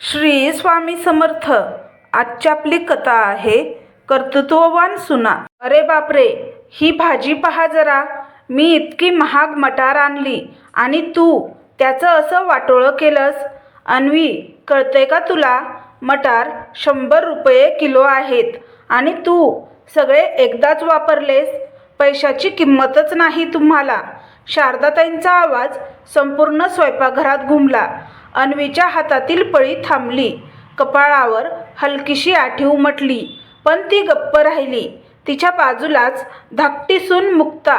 श्री स्वामी समर्थ. आजची आपली कथा आहे कर्तृत्ववान सुना. अरे बापरे ही भाजी पहा जरा. मी इतकी महाग मटार आणली. आणि तू त्याचं असं वाटोळं केलंस? अन्वी कळतंय का तुला? मटार शंभर रुपये किलो आहेत. आणि तू सगळे एकदाच वापरलेस? पैशाची किंमतच नाही तुम्हाला. शारदाताईंचा आवाज संपूर्ण स्वयंपाकघरात घुमला. अन्वीच्या हातातील पळी थांबली. कपाळावर हलकीशी आठी उमटली. पण ती गप्प राहिली. तिच्या बाजूलाच धाकटी सून मुक्ता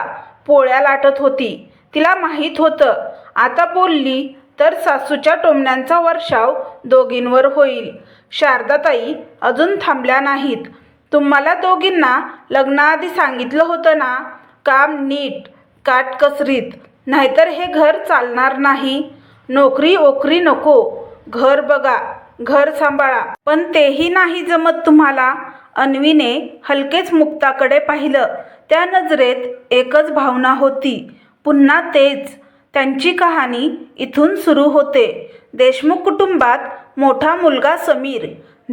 पोळ्या लाटत होती. तिला माहीत होतं आता बोलली तर सासूच्या टोमण्यांचा वर्षाव दोघींवर होईल. शारदाताई अजून थांबल्या नाहीत. तुम्हाला दोघींना लग्नाआधी सांगितलं होतं ना? काम नीट काटकसरीत. नाहीतर हे घर चालणार नाही. नोकरी ओकरी नको. घर बघा घर सांभाळा. पण तेही नाही जमत तुम्हाला. अन्वीने हलकेच मुक्ताकडे पाहिलं. त्या नजरेत एकच भावना होती. पुन्हा तेच. त्यांची कहाणी इथून सुरू होते. देशमुख कुटुंबात मोठा मुलगा समीर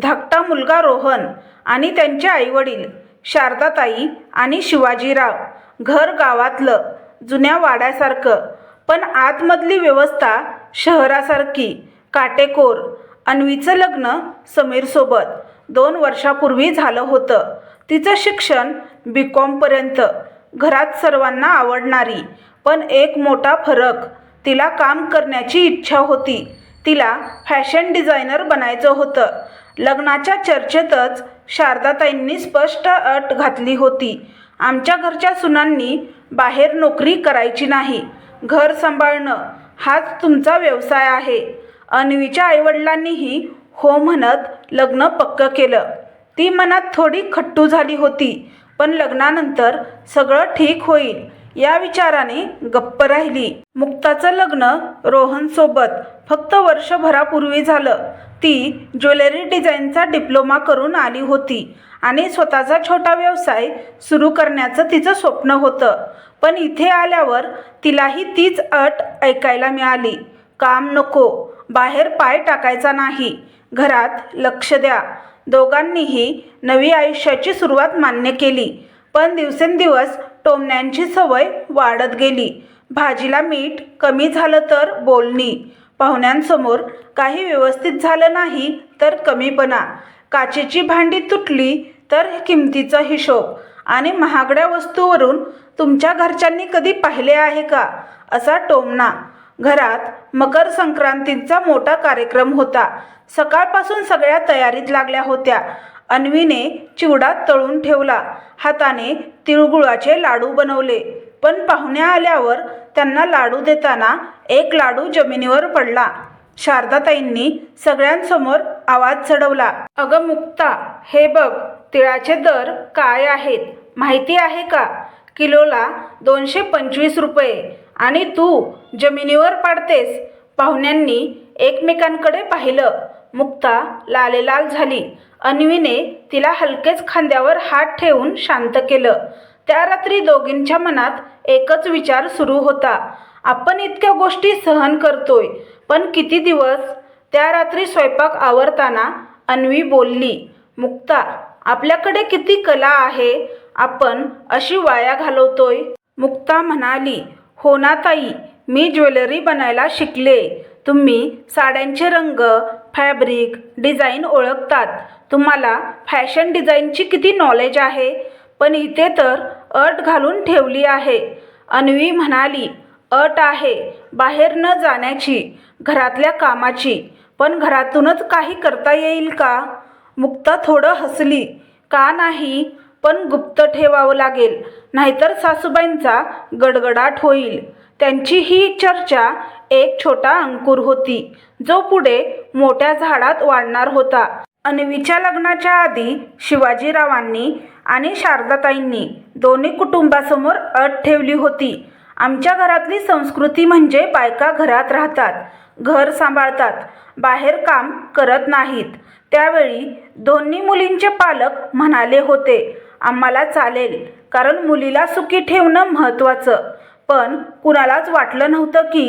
धाकटा मुलगा रोहन आणि त्यांचे आईवडील शारदाताई आणि शिवाजीराव. घर गावातलं जुन्या वाड्यासारखं. पण आतमधली व्यवस्था शहरासारखी काटेकोर अन्वीचं लग्न समीरसोबत दोन वर्षापूर्वी झालं होतं. तिचं शिक्षण बी कॉमपर्यंत घरात सर्वांना आवडणारी पण एक मोठा फरक तिला काम करण्याची इच्छा होती. तिला फॅशन डिझायनर बनायचं होतं. लग्नाच्या चर्चेतच शारदाताईंनी स्पष्ट अट घातली होती. आमच्या घरच्या सुनांनी बाहेर नोकरी करायची नाही. घर सांभाळणं हाच तुमचा व्यवसाय आहे. अन्वीच्या आईवडिलांनीही हो म्हणत लग्न पक्क केलं. ती मनात थोडी खट्टू झाली होती पण लग्नानंतर सगळं ठीक होईल या विचाराने गप्प राहिली. मुक्ताचं लग्न रोहनसोबत फक्त वर्षभरापूर्वी झालं. ती ज्वेलरी डिझाईनचा डिप्लोमा करून आली होती आणि स्वतःचा छोटा व्यवसाय सुरू करण्याचं तिचं स्वप्न होतं. पण इथे आल्यावर तिलाही तीच अट ऐकायला मिळाली. काम नको. बाहेर पाय टाकायचा नाही. घरात लक्ष द्या. दोघांनीही नवी आयुष्याची सुरुवात मान्य केली. पण दिवसेंदिवस टोमण्यांची सवय वाढत गेली. भाजीला मीठ कमी झालं तर बोलणी. पाहुण्यांसमोर काही व्यवस्थित झालं नाही तर कमीपणा. काचेची भांडी तुटली तर किमतीचा हिशोब. आणि महागड्या वस्तूवरून तुमच्या घरच्यांनी कधी पाहिले आहे का? असा टोमणा. घरात मकर संक्रांतीचा मोठा कार्यक्रम होता. सकाळपासून सगळ्या तयारीत लागल्या होत्या. अन्वीने चिवडा तळून ठेवला. हाताने तिळगुळाचे लाडू बनवले. पण पाहुण्या आल्यावर त्यांना लाडू देताना एक लाडू जमिनीवर पडला. शारदाताईंनी सगळ्यांसमोर आवाज चढवला. अगं मुक्ता हे बघ. तिळाचे दर काय आहेत? माहिती आहे का? किलोला दोनशे पंचवीस रुपये. आणि तू जमिनीवर पाडतेस. पाहुण्यांनी एकमेकांकडे पाहिलं. मुक्ता लालेलाल झाली. अन्वीने तिला हलकेच खांद्यावर हात ठेवून शांत केलं. त्या रात्री दोघींच्या मनात एकच विचार सुरू होता. आपण इतक्या गोष्टी सहन करतोय पण किती दिवस? त्या रात्री स्वयंपाक आवरताना अन्वी बोलली मुक्ता आपल्याकडे किती कला आहे? आपण अशी वाया घालवतोय? मुक्ता म्हणाली हो ना ताई मी ज्वेलरी बनायला शिकले. तुम्ही साड्यांचे रंग फॅब्रिक डिझाईन ओळखतात. तुम्हाला फॅशन डिझाईनची किती नॉलेज आहे? पण इथे तर अट घालून ठेवली आहे. अन्वी म्हणाली अट आहे बाहेर न जाण्याची घरातल्या कामाची. पण घरातूनच काही करता येईल का? मुक्ता थोडं हसली. का नाही? पण गुप्त ठेवावं लागेल. नाहीतर सासूबाईंचा गडगडाट होईल. त्यांची ही चर्चा एक छोटा अंकुर होती जो पुढे मोठ्या झाडात वाढणार होता. अन्वीच्या लग्नाच्या आधी शिवाजीरावांनी आणि शारदाताईंनी दोन्ही कुटुंबासमोर अट ठेवली होती. आमच्या घरातली संस्कृती म्हणजे बायका घरात राहतात घर सांभाळतात बाहेर काम करत नाहीत. त्यावेळी दोन्ही मुलींचे पालक म्हणाले होते आम्हाला चालेल कारण मुलीला सुखी ठेवणं महत्त्वाचं. पण कुणालाच वाटलं नव्हतं की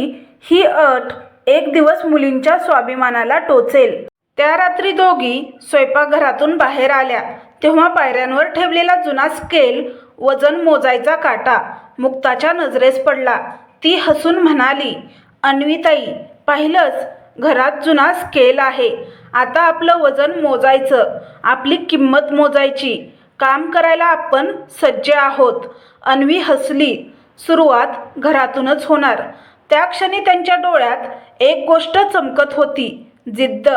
ही अट एक दिवस मुलींच्या स्वाभिमानाला टोचेल. त्या रात्री दोघी स्वयंपाकघरातून बाहेर आल्या. तेव्हा पायऱ्यांवर ठेवलेला जुना स्केल वजन मोजायचा काटा मुक्ताच्या नजरेस पडला. ती हसून म्हणाली अन्विताई पाहिलंच घरात जुना स्केल आहे. आता आपलं वजन मोजायचं. आपली किंमत मोजायची. काम करायला आपण सज्ज आहोत. अन्वी हसली. सुरुवात घरातूनच होणार. त्या क्षणी त्यांच्या डोळ्यात एक गोष्ट चमकत होती. जिद्द.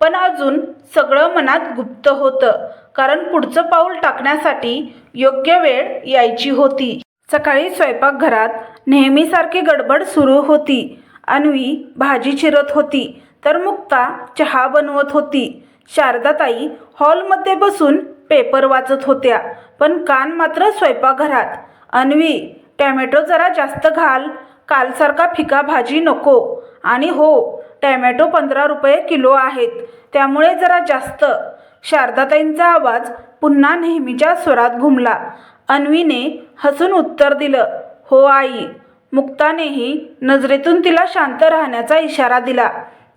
पण अजून सगळं मनात गुप्त होतं. कारण पुढचं पाऊल टाकण्यासाठी योग्य वेळ यायची होती. सकाळी स्वयंपाकघरात नेहमीसारखी गडबड सुरू होती. अन्वी भाजी चिरत होती. तर मुक्ता चहा बनवत होती. शारदाताई हॉलमध्ये बसून पेपर वाचत होत्या पण कान मात्र स्वयंपाकघरात. अन्वी टॅमॅटो जरा जास्त घाल कालसारखा फिका भाजी नको. आणि हो टॅमॅटो पंधरा रुपये किलो आहेत त्यामुळे जरा जास्त. शारदाताईंचा आवाज पुन्हा नेहमीच्या स्वरात घुमला. अन्वीने हसून उत्तर दिलं हो आई. मुक्तानेही नजरेतून तिला शांत राहण्याचा इशारा दिला.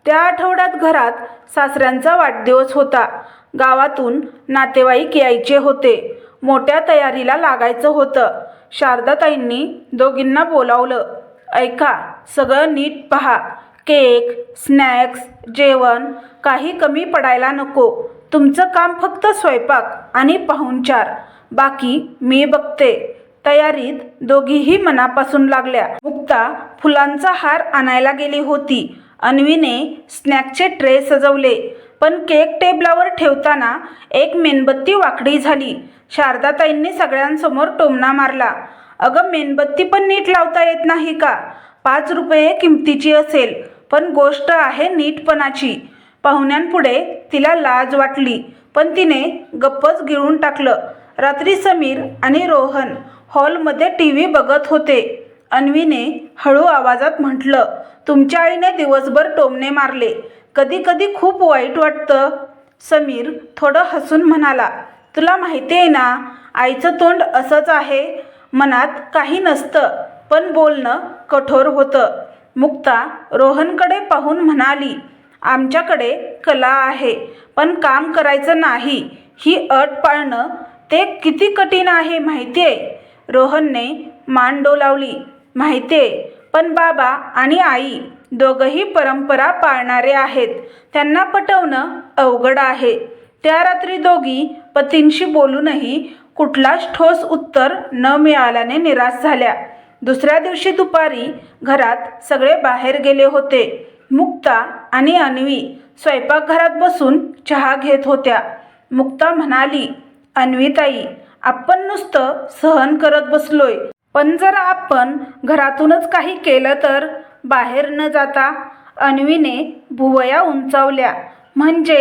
त्या आठवड्यात घरात सासऱ्यांचा वाढदिवस होता. गावातून नातेवाईक यायचे होते. मोठ्या तयारीला लागायचं होतं. शारदाताईंनी दोघींना बोलावलं. ऐका सगळं नीट पहा. केक स्नॅक्स जेवण काही कमी पडायला नको. तुमचं काम फक्त स्वयंपाक आणि पाहुणचार. बाकी मी बघते. तयारीत दोघीही मनापासून लागल्या. मुक्ता फुलांचा हार आणायला गेली होती. अन्वीने स्नॅकचे ट्रे सजवले पण केक टेबलावर ठेवताना एक मेणबत्ती वाकडी झाली. शारदाताईंनी सगळ्यांसमोर टोमणा मारला. अगं मेणबत्ती पण नीट लावता येत नाही का? पाच रुपये किमतीची असेल पण गोष्ट आहे नीटपणाची. पाहुण्यांपुढे तिला लाज वाटली पण तिने गप्पच गिळून टाकलं. रात्री समीर आणि रोहन हॉलमध्ये टी व्ही बघत होते. अन्वीने हळू आवाजात म्हटलं तुमच्या आईने दिवसभर टोमणे मारले. कधी कधी खूप वाईट वाटतं. समीर थोडं हसून म्हणाला तुला माहिती आहे ना आईचं तोंड असंच आहे. मनात काही नसतं पण बोलणं कठोर होतं. मुक्ता रोहनकडे पाहून म्हणाली आमच्याकडे कला आहे पण काम करायचं नाही. ही अट पाळणं ते किती कठीण आहे माहिती आहे रोहनने मान डोलावली माहिती आहे पण बाबा आणि आई दोघंही परंपरा पाळणारे आहेत. त्यांना पटवणं अवघड आहे. त्या रात्री दोघी पतींशी बोलूनही कुठलाच ठोस उत्तर न मिळाल्याने निराश झाल्या. दुसऱ्या दिवशी दुपारी घरात सगळे बाहेर गेले होते. मुक्ता आणि अन्वी स्वयंपाकघरात बसून चहा घेत होत्या. मुक्ता म्हणाली अन्वीताई आपण नुसतं सहन करत बसलोय. पण जर आपण घरातूनच काही केलं तर बाहेर न जाता अन्वीने भुवया उंचावल्या. म्हणजे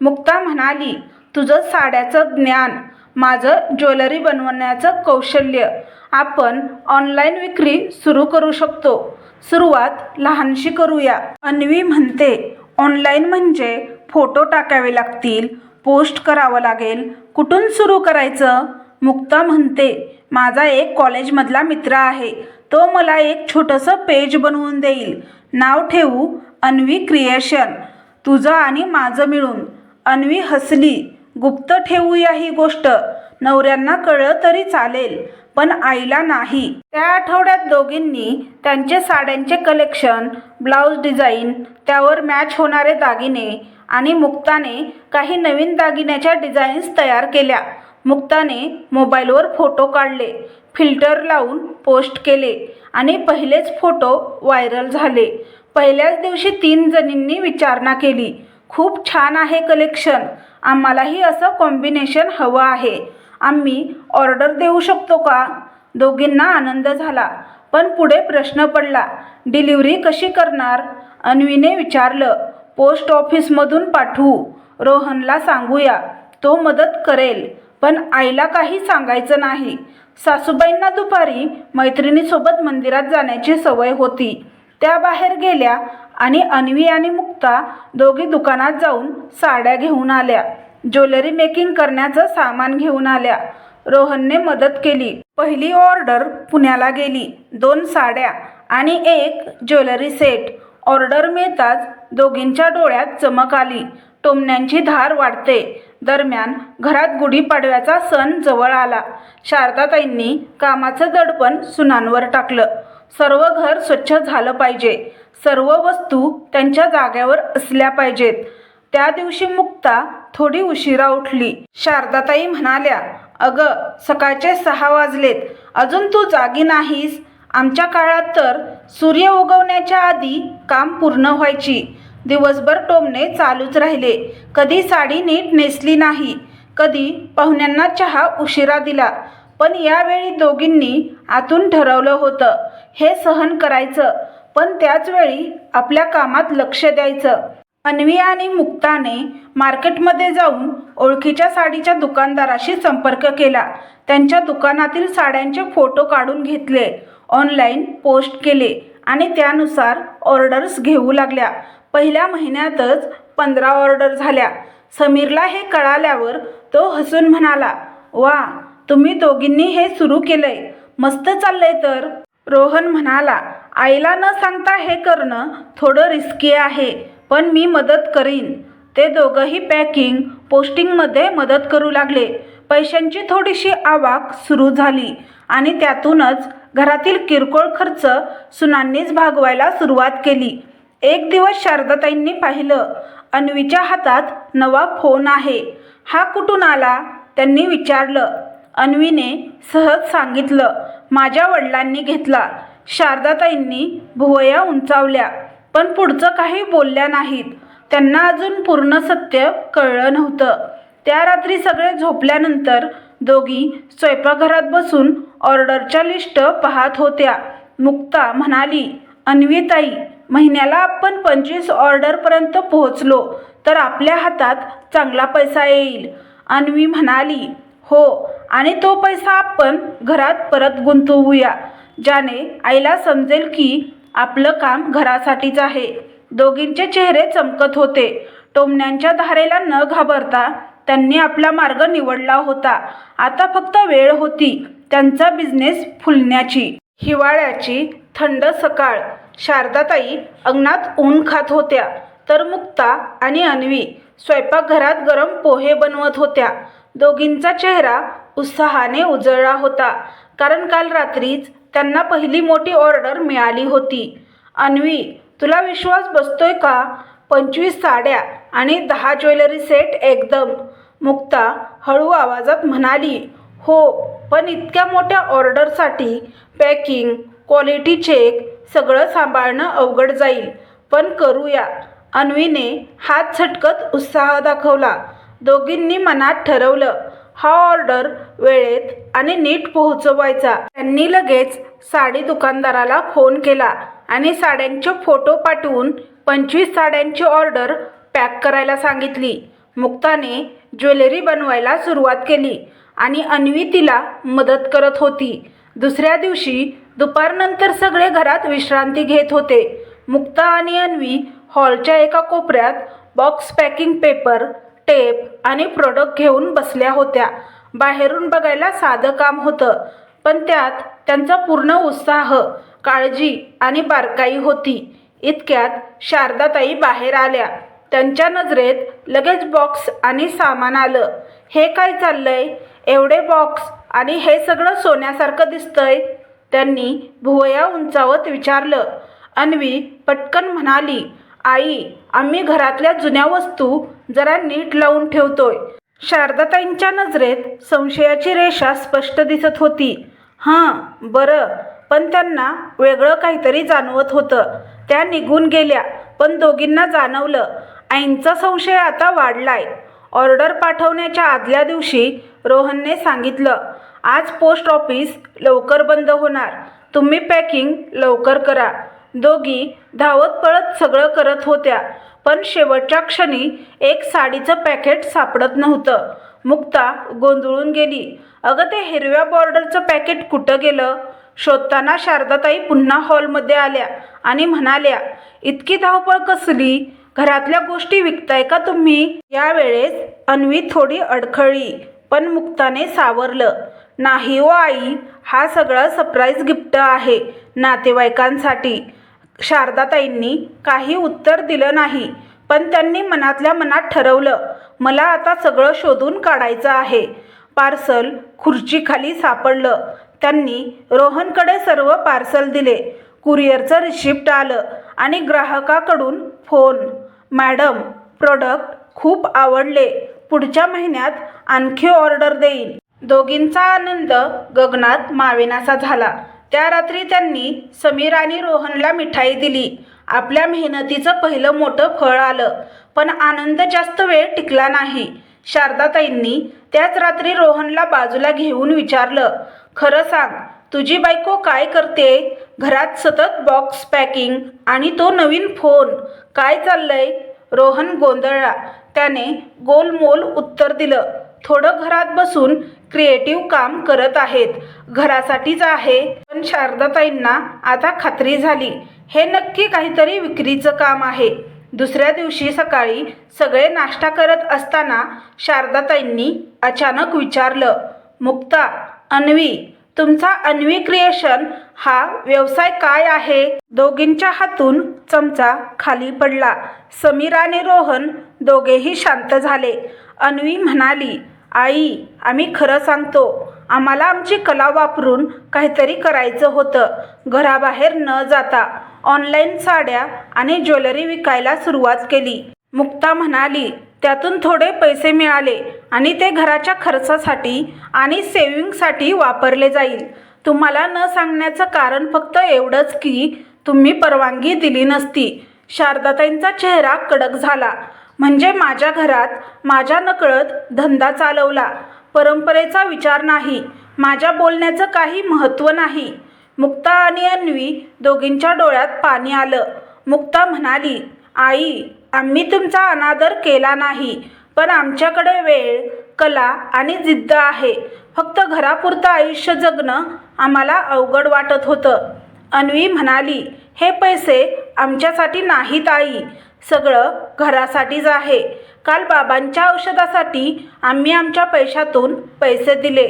मुक्ता म्हणाली तुझं साड्याचं ज्ञान माझं ज्वेलरी बनवण्याचं कौशल्य आपण ऑनलाईन विक्री सुरू करू शकतो. सुरुवात लहानशी करूया. अन्वी म्हणते ऑनलाईन म्हणजे फोटो टाकावे लागतील पोस्ट करावं लागेल. कुठून सुरू करायचं? मुक्ता म्हणते माझा एक कॉलेजमधला मित्र आहे. तो मला एक छोटंसं पेज बनवून देईल. नाव ठेवू अन्वी क्रिएशन. तुझं आणि माझं मिळून. अन्वी हसली. गुप्त ठेवूया ही गोष्ट. नवऱ्यांना कळलं तरी चालेल पण आईला नाही. त्या आठवड्यात दोघींनी त्यांचे साड्यांचे कलेक्शन ब्लाऊज डिझाईन त्यावर मॅच होणारे दागिने आणि मुक्ताने काही नवीन दागिन्याच्या डिझाईन्स तयार केल्या. मुक्ताने मोबाईलवर फोटो काढले फिल्टर लावून पोस्ट केले आणि पहिलेच फोटो व्हायरल झाले. पहिल्याच दिवशी तीन जणींनी विचारणा केली खूप छान आहे कलेक्शन आम्हालाही असं कॉम्बिनेशन हवं आहे आम्ही ऑर्डर देऊ शकतो का? दोघींना आनंद झाला पण पुढे प्रश्न पडला डिलिव्हरी कशी करणार? अन्वीने विचारलं पोस्ट ऑफिसमधून पाठवू रोहनला सांगूया तो मदत करेल. पण आईला काही सांगायचं नाही. सासूबाईंना दुपारी मैत्रिणीसोबत मंदिरात जाण्याची सवय होती. त्या बाहेर गेल्या आणि अन्वी आणि मुक्ता दोघी दुकानात जाऊन साड्या घेऊन आल्या. ज्वेलरी मेकिंग करण्याचं सामान घेऊन आल्या. रोहनने मदत केली. पहिली ऑर्डर पुण्याला गेली. दोन साड्या आणि एक ज्वेलरी सेट. ऑर्डर मिळताच दोघींच्या डोळ्यात चमक आली. टोमण्यांची धार वाढते. दरम्यान घरात गुढीपाडव्याचा सण जवळ आला. शारदाताईंनी कामाचं दडपण सुनांवर टाकलं. सर्व घर स्वच्छ झालं पाहिजे. सर्व वस्तू त्यांच्या जाग्यावर असल्या पाहिजेत. त्या दिवशी मुक्ता थोडी उशिरा उठली. शारदाताई म्हणाल्या अगं सकाळचे सहा वाजलेत. अजून तू जागी नाहीस. आमच्या काळात तर सूर्य उगवण्याच्या आधी काम पूर्ण व्हायची. दिवसभर टोमणे चालूच राहिले. कधी साडी नीट नेसली नाही कधी पाहुण्यांना चहा उशिरा दिला. पण यावेळी दोघींनी आतून ठरवलं होतं हे सहन करायचं. पण त्याच वेळी आपल्या कामात लक्ष द्यायचं. अन्वी आणि मुक्ताने मार्केटमध्ये जाऊन ओळखीच्या साडीच्या दुकानदाराशी संपर्क केला. त्यांच्या दुकानातील साड्यांचे फोटो काढून घेतले ऑनलाईन पोस्ट केले आणि त्यानुसार ऑर्डर्स घेऊ लागल्या. पहिल्या महिन्यातच पंधरा ऑर्डर झाल्या. समीरला हे कळाल्यावर तो हसून म्हणाला वा तुम्ही दोघींनी हे सुरू केलंय. मस्त चाललंय तर. रोहन म्हणाला आईला न सांगता हे करणं थोडं रिस्की आहे पण मी मदत करीन. ते दोघंही पॅकिंग पोस्टिंगमध्ये मदत करू लागले. पैशांची थोडीशी आवाक सुरू झाली आणि त्यातूनच घरातील किरकोळ खर्च सुनांनीच भागवायला सुरुवात केली. एक दिवस शारदाताईंनी पाहिलं अन्वीच्या हातात नवा फोन आहे. हा कुठून आला? त्यांनी विचारलं. अन्वीने सहज सांगितलं माझ्या वडिलांनी घेतला. शारदाताईंनी भुवया उंचावल्या पण पुढचं काही बोलल्या नाहीत. त्यांना अजून पूर्ण सत्य कळलं नव्हतं. त्या रात्री सगळे झोपल्यानंतर दोघी स्वयंपाकघरात बसून ऑर्डरच्या लिस्ट पाहत होत्या. मुक्ता म्हणाली अन्वीताई महिन्याला आपण पंचवीस ऑर्डरपर्यंत पोहोचलो तर आपल्या हातात चांगला पैसा येईल. अन्वी म्हणाली हो आणि तो पैसा आपण घरात परत गुंतवूया ज्याने आईला समजेल की आपलं काम घरासाठीच आहे. दोघींचे चेहरे चमकत होते. टोमण्यांच्या धारेला न घाबरता त्यांनी आपला मार्ग निवडला होता. आता फक्त वेळ होती त्यांचा बिझनेस फुलण्याची. हिवाळ्याची थंड सकाळ. शारदाताई अंगणात ऊन खात होत्या. तर मुक्ता आणि अन्वी स्वयंपाकघरात गरम पोहे बनवत होत्या. दोघींचा चेहरा उत्साहाने उजळला होता कारण काल रात्रीच त्यांना पहिली मोठी ऑर्डर मिळाली होती. अन्वी तुला विश्वास बसतोय का? पंचवीस साड्या आणि दहा ज्वेलरी सेट एकदम. मुक्ता हळू आवाजात म्हणाली हो पण इतक्या मोठ्या ऑर्डरसाठी पॅकिंग क्वालिटी चेक सगळं सांभाळणं अवघड जाईल. पण करूया. अन्वीने हात झटकत उत्साह दाखवला. दोघींनी मनात ठरवलं. हा ऑर्डर वेळेत आणि नीट पोहोचवायचा. त्यांनी लगेच साडी दुकानदाराला फोन केला आणि साड्यांचे फोटो पाठवून पंचवीस साड्यांची ऑर्डर पॅक करायला सांगितली. मुक्ताने ज्वेलरी बनवायला सुरुवात केली आणि अन्वी तिला मदत करत होती. दुसऱ्या दिवशी दुपारनंतर सगळे घरात विश्रांती घेत होते. मुक्ता आणि अन्वी हॉलच्या एका कोपऱ्यात बॉक्स पॅकिंग पेपर टेप आणि प्रोडक्ट घेऊन बसल्या होत्या. बाहेरून बघायला साधं काम होतं पण त्यात त्यांचा पूर्ण उत्साह काळजी आणि बारकाई होती. इतक्यात शारदाताई बाहेर आल्या. त्यांच्या नजरेत लगेच बॉक्स आणि सामान आलं. हे काय चाललंय? एवढे बॉक्स आणि हे सगळं सोन्यासारखं दिसतंय. त्यांनी भुवया उंचावत विचारलं. अन्वी पटकन म्हणाली आई आम्ही घरातल्या जुन्या वस्तू जरा नीट लावून ठेवतोय. शारदाताईंच्या नजरेत संशयाची रेषा स्पष्ट दिसत होती. हां बरं पण त्यांना वेगळं काहीतरी जाणवत होतं. त्या निघून गेल्या पण दोघींना जाणवलं. आईंचा संशय आता वाढलाय. ऑर्डर पाठवण्याच्या आदल्या दिवशी रोहनने सांगितलं आज पोस्ट ऑफिस लवकर बंद होणार. तुम्ही पॅकिंग लवकर करा. दोघी धावत पळत सगळं करत होत्या. पण शेवटच्या क्षणी एक साडीचं पॅकेट सापडत नव्हतं. मुक्ता गोंधळून गेली. अगं ते हिरव्या बॉर्डरचं पॅकेट कुठं गेलं? शोधताना शारदाताई पुन्हा हॉलमध्ये आल्या आणि म्हणाल्या इतकी धावपळ कसली? घरातल्या गोष्टी विकताय का तुम्ही? यावेळेस अन्वी थोडी अडखळली पण मुक्ताने सावरलं नाही ओ आई हा सगळा सरप्राईज गिफ्ट आहे नातेवाईकांसाठी. शारदाताईंनी काही उत्तर दिलं नाही पण त्यांनी मनातल्या मनात ठरवलं मला आता सगळं शोधून काढायचं आहे. पार्सल खुर्चीखाली सापडलं. त्यांनी रोहनकडे सर्व पार्सल दिले. कुरिअरचं रिसिप्ट आलं आणि ग्राहकाकडून फोन मॅडम प्रोडक्ट खूप आवडले. पुढच्या महिन्यात आणखी ऑर्डर देईन. दोघींचा आनंद गगनात मावेनासा झाला. त्या रात्री त्यांनी समीर आणि रोहनला मिठाई दिली. आपल्या मेहनतीचं पहिलं मोठं फळ आलं पण आनंद जास्त वेळ टिकला नाही. शारदाताईंनी त्याच रात्री रोहनला बाजूला घेऊन विचारलं खरं सांग तुझी बायको काय करते? घरात सतत बॉक्स पॅकिंग आणि तो नवीन फोन. काय चाललंय? रोहन गोंधळला. त्याने गोलमोल उत्तर दिलं थोडं घरात बसून क्रिएटिव्ह काम करत आहेत. घरासाठीच आहे पण शारदाताईंना आता खात्री झाली. हे नक्की काहीतरी विक्रीचं काम आहे. दुसऱ्या दिवशी सकाळी सगळे नाश्ता करत असताना शारदाताईंनी अचानक विचारलं मुक्ता अन्वी तुमचा अन्वी क्रिएशन हा व्यवसाय काय आहे? दोघींच्या हातून चमचा खाली पडला. समीर आणि रोहन दोघेही शांत झाले. अन्वी म्हणाली आई आम्ही खरं सांगतो आम्हाला आमची कला वापरून काहीतरी करायचं होतं. घराबाहेर न जाता ऑनलाईन साड्या आणि ज्वेलरी विकायला सुरुवात केली. मुक्ता म्हणाली त्यातून थोडे पैसे मिळाले आणि ते घराच्या खर्चासाठी आणि सेविंगसाठी वापरले जाईल. तुम्हाला न सांगण्याचं कारण फक्त एवढंच की तुम्ही परवानगी दिली नसती. शारदाताईंचा चेहरा कडक झाला. म्हणजे माझ्या घरात माझ्या नकळत धंदा चालवला. परंपरेचा विचार नाही. माझ्या बोलण्याचं काही महत्त्व नाही. मुक्ता आणि अन्वी दोघींच्या डोळ्यात पाणी आलं. मुक्ता म्हणाली आई आम्ही तुमचा अनादर केला नाही पण आमच्याकडे वेळ कला आणि जिद्द आहे. फक्त घरापुरतं आयुष्य जगणं आम्हाला अवघड वाटत होतं. अन्वी म्हणाली हे पैसे आमच्यासाठी नाहीत आई. सगळं घरासाठीच आहे. काल बाबांच्या औषधासाठी आम्ही आमच्या पैशातून पैसे दिले.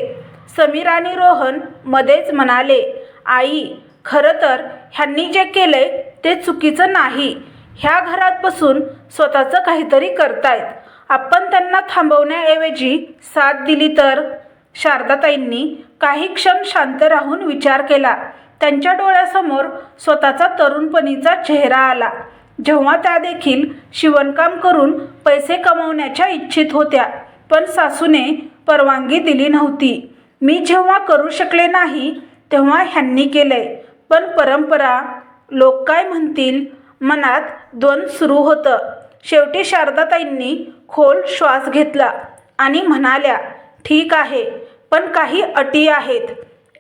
समीर आणि रोहन मध्येच म्हणाले आई खरं तर ह्यांनी जे केले ते चुकीचं नाही. ह्या घरात बसून स्वतःचं काहीतरी करतायत. आपण त्यांना थांबवण्याऐवजी साथ दिली तर. शारदाताईंनी काही क्षण शांत राहून विचार केला. त्यांच्या डोळ्यासमोर स्वतःचा तरुणपणीचा चेहरा आला. जेव्हा त्या देखील शिवणकाम करून पैसे कमवण्याच्या इच्छित होत्या पण सासूने परवानगी दिली नव्हती. मी जेव्हा करू शकले नाही तेव्हा ह्यांनी केलंय पण परंपरा लोक काय म्हणतील? मनात द्वंद सुरू होतं. शेवटी शारदाताईंनी खोल श्वास घेतला आणि म्हणाल्या ठीक आहे पण काही अटी आहेत.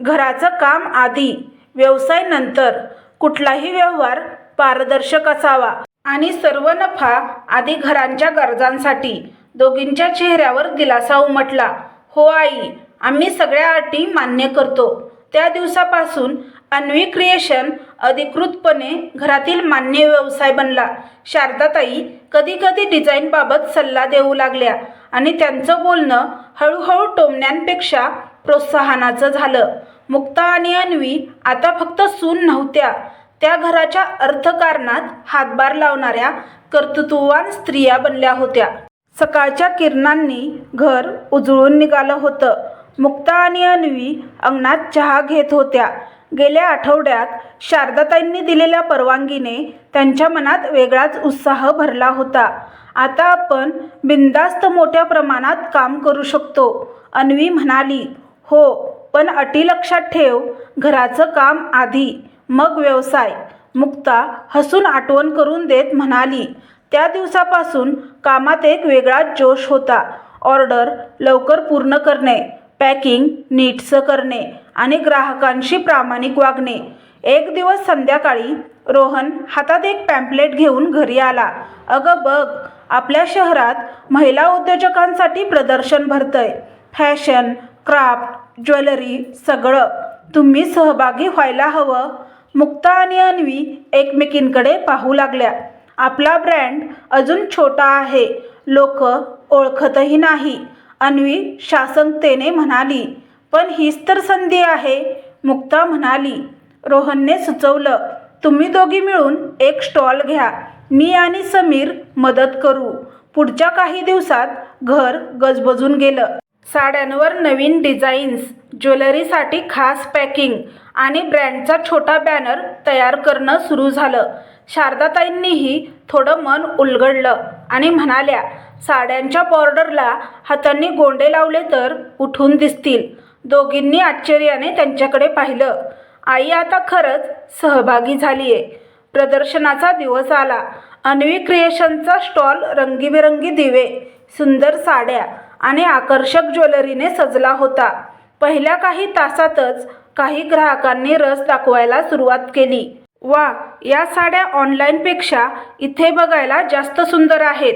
घराचं काम आधी व्यवसाय नंतर. कुठलाही व्यवहार पारदर्शक असावा आणि सर्व नफा आधी घरांच्या गरजांसाठी दोघींच्या चेहऱ्यावर दिलासा उमटला. हो आई आम्ही सगळ्या अटी मान्य करतो. त्या दिवसापासून अन्वी क्रिएशन अधिकृतपणे घरातील मान्य व्यवसाय बनला. शारदाताई कधी कधी डिझाईनबाबत सल्ला देऊ लागल्या आणि त्यांचं बोलणं हळूहळू टोमण्यांपेक्षा प्रोत्साहनाचं झालं. मुक्ता आणि अन्वी आता फक्त सून नव्हत्या. त्या घराच्या अर्थकारणात हातभार लावणाऱ्या कर्तृत्ववान स्त्रिया बनल्या होत्या. सकाळच्या किरणांनी घर उजळून निघालं होतं. मुक्ता आणि अन्वी अंगणात चहा घेत होत्या. गेल्या आठवड्यात शारदाताईंनी दिलेल्या परवानगीने त्यांच्या मनात वेगळाच उत्साह भरला होता. आता आपण बिनधास्त मोठ्या प्रमाणात काम करू शकतो अन्वी म्हणाली. हो पण अटी लक्षात ठेव घराचं काम आधी. मग व्यवसाय. मुक्ता हसून आठवण करून देत म्हणाली त्या दिवसापासून कामात एक वेगळाच जोश होता. ऑर्डर लवकर पूर्ण करणे पॅकिंग नीटसं करणे आणि ग्राहकांशी प्रामाणिक वागणे. एक दिवस संध्याकाळी रोहन हातात एक पॅम्पलेट घेऊन घरी आला. अगं बघ आपल्या शहरात महिला उद्योजकांसाठी प्रदर्शन भरतंय. फॅशन क्राफ्ट ज्वेलरी सगळं. तुम्ही सहभागी व्हायला हवं. मुक्ता आणि अन्वी एकमेकींकडे पाहू लागल्या. आपला ब्रँड अजून छोटा आहे. लोक ओळखतही नाही. अन्वी शासनतेने म्हणाली पण हीच तर संधी आहे मुक्ता म्हणाली. रोहनने सुचवलं तुम्ही दोघी मिळून एक स्टॉल घ्या. मी आणि समीर मदत करू. पुढच्या काही दिवसात घर गजबजून गेलं. साड्यांवर नवीन डिझाईन्स ज्वेलरीसाठी खास पॅकिंग आणि ब्रँडचा छोटा बॅनर तयार करणं सुरू झालं. शारदाताईंनीही थोडं मन उलगडलं आणि म्हणाल्या साड्यांच्या बॉर्डरला हातांनी गोंडे लावले तर उठून दिसतील. दोघींनी आश्चर्याने त्यांच्याकडे पाहिलं. आई आता खरंच सहभागी झाली आहे प्रदर्शनाचा दिवस आला. अन्वी क्रिएशनचा स्टॉल रंगीबेरंगी दिवे सुंदर साड्या आणि आकर्षक ज्वेलरीने सजला होता. पहिल्या काही तासातच काही ग्राहकांनी रस दाखवायला सुरुवात केली. वा या साड्या ऑनलाईनपेक्षा इथे बघायला जास्त सुंदर आहेत.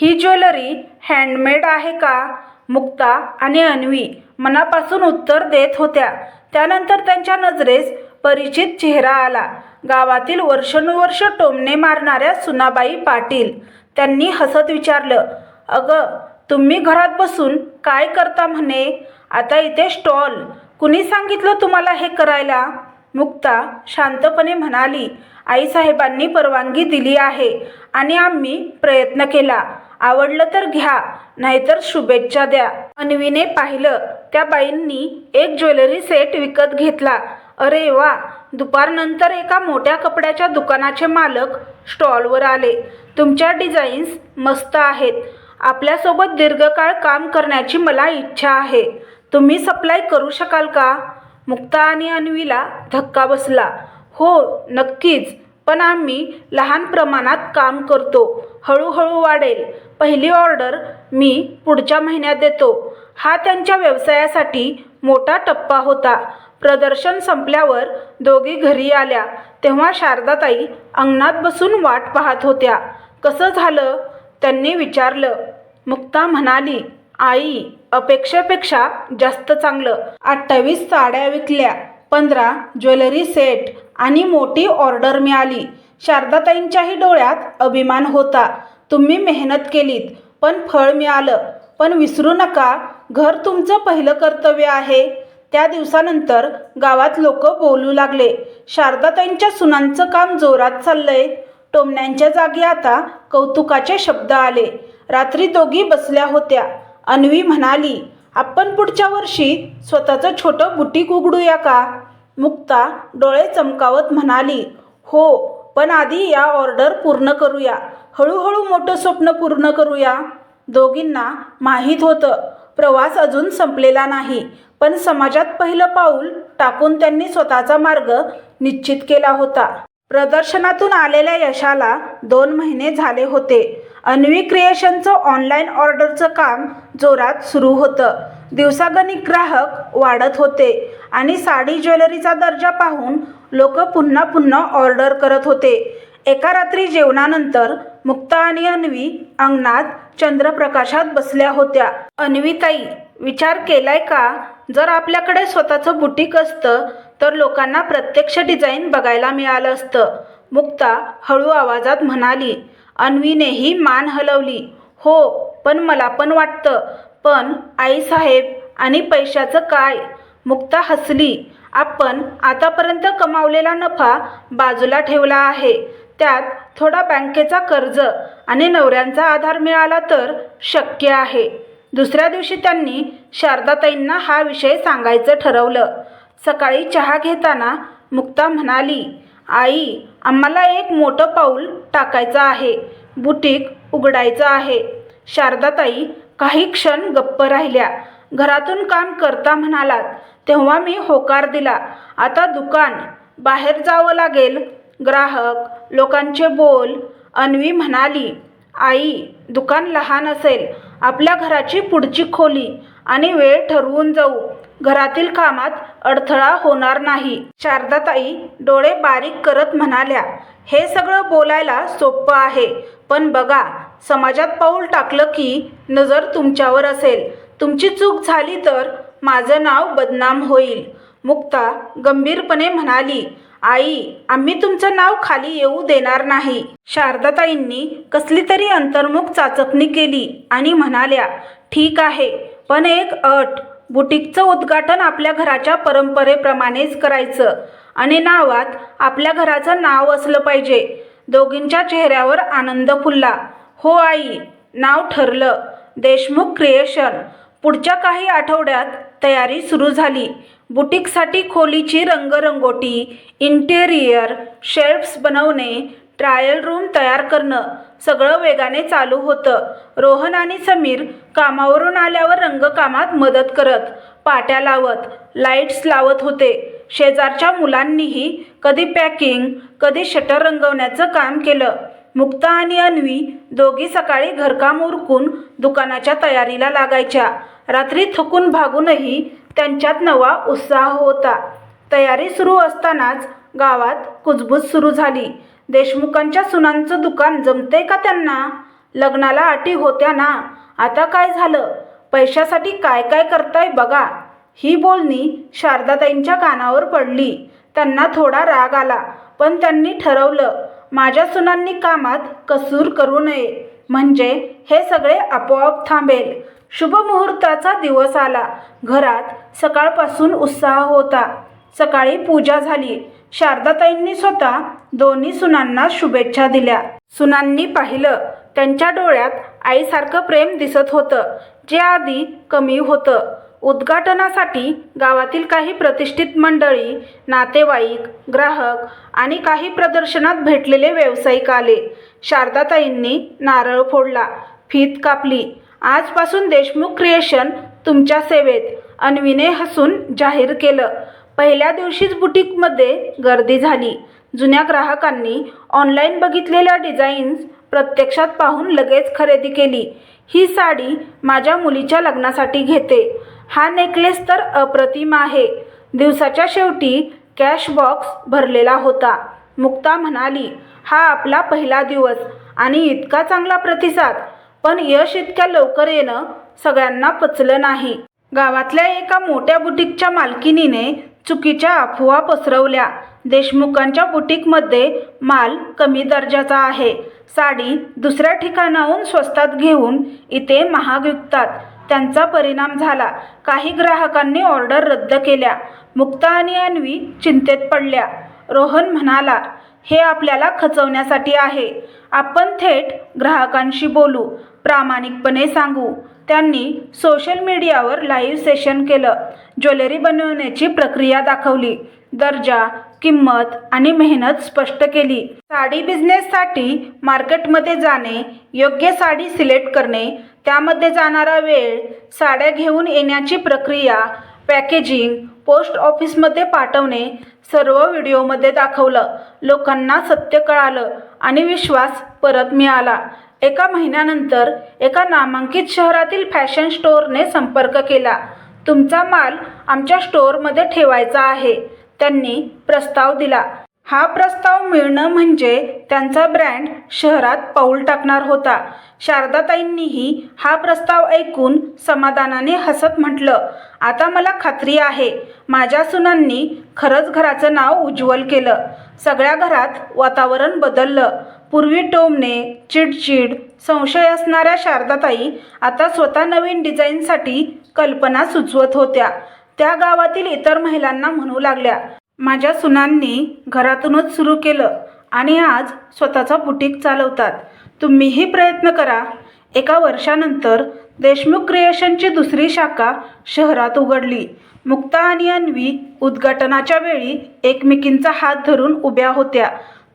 ही ज्वेलरी हँडमेड आहे का? मुक्ता आणि अन्वी मनापासून उत्तर देत होत्या. त्यानंतर त्यांच्या नजरेस परिचित चेहरा आला. गावातील वर्षानुवर्ष टोमणे मारणाऱ्या सुनाबाई पाटील. त्यांनी हसत विचारलं अगं तुम्ही घरात बसून काय करता म्हणे? आता इथे स्टॉल. कुणी सांगितलं तुम्हाला हे करायला? मुक्ता शांतपणे म्हणाली आईसाहेबांनी परवानगी दिली आहे आणि आम्ही प्रयत्न केला. आवडलं तर घ्या नाहीतर शुभेच्छा द्या. अन्वीने पाहिलं त्या बाईंनी एक ज्वेलरी सेट विकत घेतला. अरे वा! दुपारनंतर एका मोठ्या कपड्याच्या दुकानाचे मालक स्टॉलवर आले. तुमच्या डिझाईन्स मस्त आहेत. आपल्यासोबत दीर्घकाळ काम करण्याची मला इच्छा आहे. तुम्ही सप्लाय करू शकाल का? मुक्ता आणि अन्वीला धक्का बसला. हो नक्कीच. पण आम्ही लहान प्रमाणात काम करतो. हळूहळू वाढेल. पहिली ऑर्डर मी पुढच्या महिन्यात देतो. हा त्यांच्या व्यवसायासाठी मोठा टप्पा होता. प्रदर्शन संपल्यावर दोघी घरी आल्या. तेव्हा शारदाताई अंगणात बसून वाट पाहत होत्या. कसं झालं? त्यांनी विचारलं. मुक्ता म्हणाली आई अपेक्षेपेक्षा जास्त चांगलं. अठ्ठावीस साड्या विकल्या पंधरा ज्वेलरी सेट आणि मोठी ऑर्डर मिळाली. शारदाताईंच्याही डोळ्यात अभिमान होता. तुम्ही मेहनत केलीत पण फळ मिळालं. पण विसरू नका घर तुमचं पहिलं कर्तव्य आहे. त्या दिवसानंतर गावात लोक बोलू लागले. शारदाताईंच्या सुनांचं काम जोरात चाललंय. टोमण्यांच्या जागी आता कौतुकाचे शब्द आले. रात्री दोघी बसल्या होत्या. अन्वी म्हणाली आपण पुढच्या वर्षी स्वतःचं छोटं बुटीक उघडूया का? मुक्ता डोळे चमकावत म्हणाली हो पण आधी या ऑर्डर पूर्ण करूया. हळूहळू मोठं स्वप्न पूर्ण करूया. दोघींना माहीत होतं प्रवास अजून संपलेला नाही पण समाजात पहिलं पाऊल टाकून त्यांनी स्वतःचा मार्ग निश्चित केला होता. प्रदर्शनातून आलेल्या यशाला दोन महिने झाले होते. अन्वी क्रिएशनचं ऑनलाईन ऑर्डरचं काम जोरात सुरू होतं. दिवसागणिक ग्राहक वाढत होते आणि साडी ज्वेलरीचा दर्जा पाहून लोक पुन्हा पुन्हा ऑर्डर करत होते. एका रात्री जेवणानंतर मुक्ता आणि अन्वी अंगणात चंद्रप्रकाशात बसल्या होत्या. अन्वीताई विचार केलाय का? जर आपल्याकडे स्वतःचं बुटीक असतं तर लोकांना प्रत्यक्ष डिझाईन बघायला मिळालं असतं. मुक्ता हळू आवाजात म्हणाली अन्वीनेही मान हलवली. हो पण मला पण वाटतं. पण आईसाहेब आणि पैशाचं काय मुक्ता हसली. आपण आतापर्यंत कमावलेला नफा बाजूला ठेवला आहे. त्यात थोडा बँकेचा कर्ज आणि नवऱ्यांचा आधार मिळाला तर शक्य आहे. दुसऱ्या दिवशी त्यांनी शारदाताईंना हा विषय सांगायचं ठरवलं. सकाळी चहा घेताना मुक्ता म्हणाली आई आम्हाला एक मोठं पाऊल टाकायचं आहे. बुटीक उघडायचं आहे. शारदाताई काही क्षण गप्प राहिल्या. घरातून काम करता म्हणालात तेव्हा मी होकार दिला. आता दुकान बाहेर जावं लागेल. ग्राहक लोकांचे बोल. अन्वी म्हणाली आई दुकान लहान असेल. आपल्या घराची पुढची खोली आणि वेळ ठरवून जाऊ. घरातील कामात अडथळा होणार नाही. शारदाताई डोळे बारीक करत म्हणाल्या हे सगळं बोलायला सोपं आहे पण बघा समाजात पाऊल टाकलं की नजर तुमच्यावर असेल. तुमची चूक झाली तर माझं नाव बदनाम होईल. मुक्ता गंभीरपणे म्हणाली आई आम्ही तुमचं नाव खाली येऊ देणार नाही. शारदाताईंनी कसली तरी अंतर्मुख चाचपणी केली आणि म्हणाल्या ठीक आहे पण एक अट बुटीकचं उद्घाटन आपल्या घराच्या परंपरेप्रमाणेच करायचं. आणि नावात आपल्या घराचं नाव असलं पाहिजे. दोघींच्या चेहऱ्यावर आनंद फुलला. हो आई नाव ठरलं. देशमुख क्रिएशन. पुढच्या काही आठवड्यात तयारी सुरू झाली. बुटीकसाठी खोलीची रंगरंगोटी इंटेरियर शेल्फ्स बनवणे ट्रायल रूम तयार करणं सगळं वेगाने चालू होतं. रोहन आणि समीर कामावरून आल्यावर रंगकामात मदत करत पाट्या लावत लाईट्स लावत होते. शेजारच्या मुलांनीही कधी पॅकिंग कधी शटर रंगवण्याचं काम केलं. मुक्ता आणि अन्वी दोघी सकाळी घरकाम उरकून दुकानाच्या तयारीला लागायच्या. रात्री थकून भागूनही त्यांच्यात नवा उत्साह होता. तयारी सुरू असतानाच गावात कुजबूज सुरू झाली. देशमुखांच्या सुनांचं दुकान जमते का त्यांना? लग्नाला अटी होत्या ना? आता काय झालं? पैशासाठी काय काय करताय बघा. ही बोलणी शारदाताईंच्या कानावर पडली. त्यांना थोडा राग आला पण त्यांनी ठरवलं माझ्या सुनांनी कामात कसूर करू नये. म्हणजे हे सगळे आपोआप थांबेल. शुभमुहूर्ताचा दिवस आला. घरात सकाळपासून उत्साह होता. सकाळी पूजा झाली. शारदाताईंनी स्वतः दोन्ही सुनांना शुभेच्छा दिल्या. सुनांनी पाहिलं त्यांच्या डोळ्यात आईसारखं प्रेम दिसत होतं जे आधी कमी होतं. उद्घाटनासाठी गावातील काही प्रतिष्ठित मंडळी नातेवाईक ग्राहक आणि काही प्रदर्शनात भेटलेले व्यावसायिक आले. शारदाताईंनी नारळ फोडला फीत कापली. आजपासून देशमुख क्रिएशन तुमच्या सेवेत अन्वीने हसून जाहीर केलं. पहिल्या दिवशीच बुटीकमध्ये गर्दी झाली. जुन्या ग्राहकांनी ऑनलाईन बघितलेल्या डिझाईन्स प्रत्यक्षात पाहून लगेच खरेदी केली. ही साडी माझ्या मुलीच्या लग्नासाठी घेते. हा नेकलेस तर अप्रतिम आहे. दिवसाच्या शेवटी कॅश बॉक्स भरलेला होता. मुक्ता म्हणाली हा आपला पहिला दिवस आणि इतका चांगला प्रतिसाद. पण यश इतक्या लवकर येणं सगळ्यांना पचलं नाही. गावातल्या एका मोठ्या बुटीकच्या मालकिनीने चुकीच्या अफवा पसरवल्या. देशमुखांच्या बुटीकमध्ये माल कमी दर्जाचा आहे. साडी दुसऱ्या ठिकाणाहून स्वस्तात घेऊन इथे महाग विकतात. त्यांचा परिणाम झाला. काही ग्राहकांनी ऑर्डर रद्द केल्या. मुक्ता आणि अन्वी चिंतेत पडल्या. रोहन म्हणाला हे आपल्याला खचवण्यासाठी आहे. आपण थेट ग्राहकांशी बोलू. प्रामाणिकपणे सांगू. त्यांनी सोशल मीडियावर लाईव्ह सेशन केलं. ज्वेलरी बनवण्याची प्रक्रिया दाखवली. दर्जा किंमत आणि मेहनत स्पष्ट केली. साडी बिझनेससाठी मार्केटमध्ये जाणे योग्य साडी सिलेक्ट करणे त्यामध्ये जाणारा वेळ साड्या घेऊन येण्याची प्रक्रिया पॅकेजिंग पोस्ट ऑफिसमध्ये पाठवणे सर्व व्हिडिओमध्ये दाखवलं. लोकांना सत्य कळालं आणि विश्वास परत मिळाला. एका महिन्यानंतर एका नामांकित शहरातील फॅशन स्टोअरने संपर्क केला. तुमचा माल आमच्या स्टोअरमध्ये ठेवायचा आहे त्यांनी प्रस्ताव दिला. हा प्रस्ताव मिळणं म्हणजे त्यांचा ब्रँड शहरात पाऊल टाकणार होता. शारदाताईंनीही हा प्रस्ताव ऐकून समाधानाने हसत म्हटलं आता मला खात्री आहे माझ्या सुनांनी खरंच घराचं नाव उज्ज्वल केलं. सगळ्या घरात वातावरण बदललं. पूर्वी टोमने चिडचिड संशय असणाऱ्या शारदाताई आता स्वतः नवीन डिझाईनसाठी कल्पना सुचवत होत्या. त्या गावातील इतर महिलांना म्हणू लागल्या माझ्या सुनांनी घरातूनच सुरू केलं आणि आज स्वतःचा बुटीक चालवतात. तुम्हीही प्रयत्न करा. एका वर्षानंतर देशमुख क्रिएशनची दुसरी शाखा शहरात उघडली. मुक्ता आणि अन्वी उद्घाटनाच्या वेळी एकमेकींचा हात धरून उभ्या होत्या.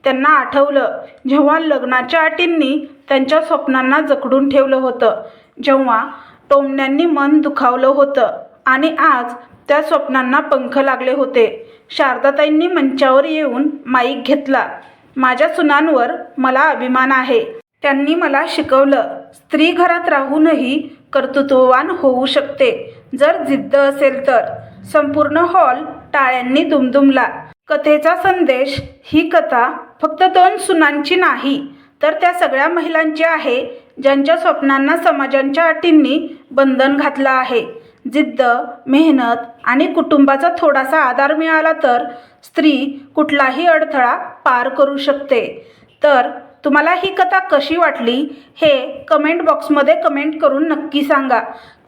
त्यांना आठवलं. जेव्हा लग्नाच्या अटींनी त्यांच्या स्वप्नांना जकडून ठेवलं होतं जेव्हा टोमण्यांनी मन दुखावलं होतं आणि आज त्या स्वप्नांना पंख लागले होते. शारदाताईंनी मंचावर येऊन माईक घेतला. माझ्या सुनांवर मला अभिमान आहे. त्यांनी मला शिकवलं स्त्री घरात राहूनही कर्तृत्ववान होऊ शकते. जर जिद्द असेल तर. संपूर्ण हॉल टाळ्यांनी दुमदुमला. कथेचा संदेश ही कथा फक्त दोन सुनांची नाही तर त्या सगळ्या महिलांची आहे ज्यांच्या स्वप्नांना समाजांच्या अटींनी बंधन घातलं आहे. जिद्द मेहनत आणि कुटुंबाचा थोडासा आधार मिळाला तर स्त्री कुठलाही अडथळा पार करू शकते. तर तुम्हाला ही कथा कशी वाटली हे कमेंट बॉक्समध्ये कमेंट करून नक्की सांगा.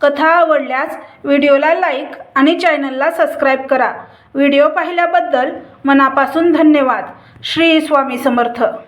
कथा आवडल्यास व्हिडिओला लाईक आणि चॅनलला सबस्क्राईब करा. व्हिडिओ पाहिल्याबद्दल मनापासून धन्यवाद. श्री स्वामी समर्थ.